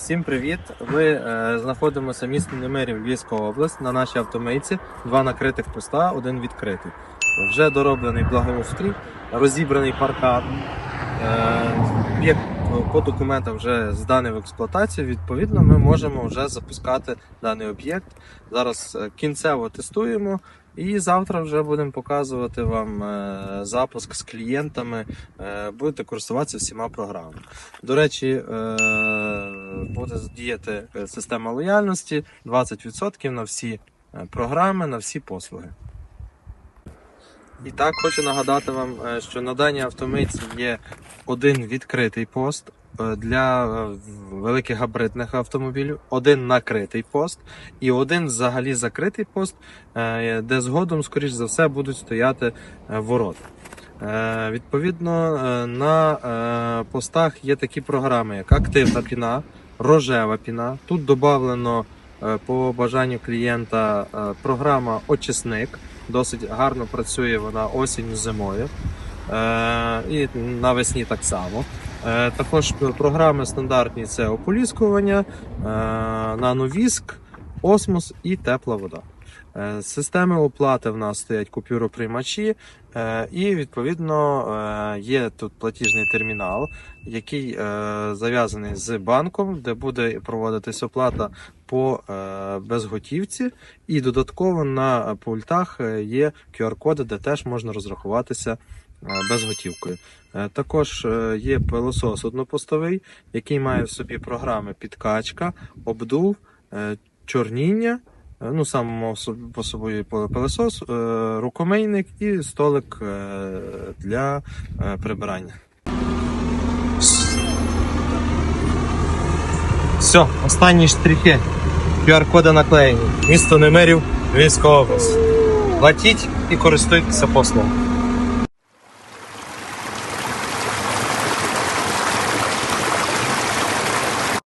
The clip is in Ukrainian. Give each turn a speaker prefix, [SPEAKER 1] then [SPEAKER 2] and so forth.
[SPEAKER 1] Всім привіт! Ми е, знаходимося в місті Немирів, Львівська область на нашій автомийці. Два накритих поста, один відкритий. Вже дороблений благоустрій, розібраний паркан. Е, по документам вже зданий в експлуатацію. Відповідно, ми можемо вже запускати даний об'єкт. Зараз е, кінцево тестуємо. І завтра вже будемо показувати вам е, запуск з клієнтами. Е, будете користуватися всіма програмами. До речі, е, буде діяти система лояльності 20% на всі програми, на всі послуги. І так хочу нагадати вам, що на даній автомийці є один відкритий пост для е, великих габаритних автомобілів, один накритий пост і один взагалі закритий пост, е, де згодом, скоріш за все, будуть стояти е, ворота. Е, Відповідно, е, на е, постах є такі програми, як активна піна, рожева піна. Тут додано по бажанню клієнта е, програма Очисник. Досить гарно працює вона осінню зимою. Е, І навесні так само. Е, Також програми стандартні це ополіскування, е, нановіск, осмос і тепла вода. Е, Системи оплати в нас стоять купюроприймачі, і відповідно є тут платіжний термінал, який зав'язаний з банком, де буде проводитись оплата по безготівці, і додатково на пультах є QR-коди, де теж можна розрахуватися безготівкою. Е, Також е, є пилосос однопостовий, який має в собі програми підкачка, обдув, е, чорніння. Е, Ну, сам по собою пилосос, е, рукомийник і столик е, для е, прибирання. Все, останні штрихи. QR-коди наклеєні. Місто Немирів, Львівська область. Платіть і користуйтеся послугом.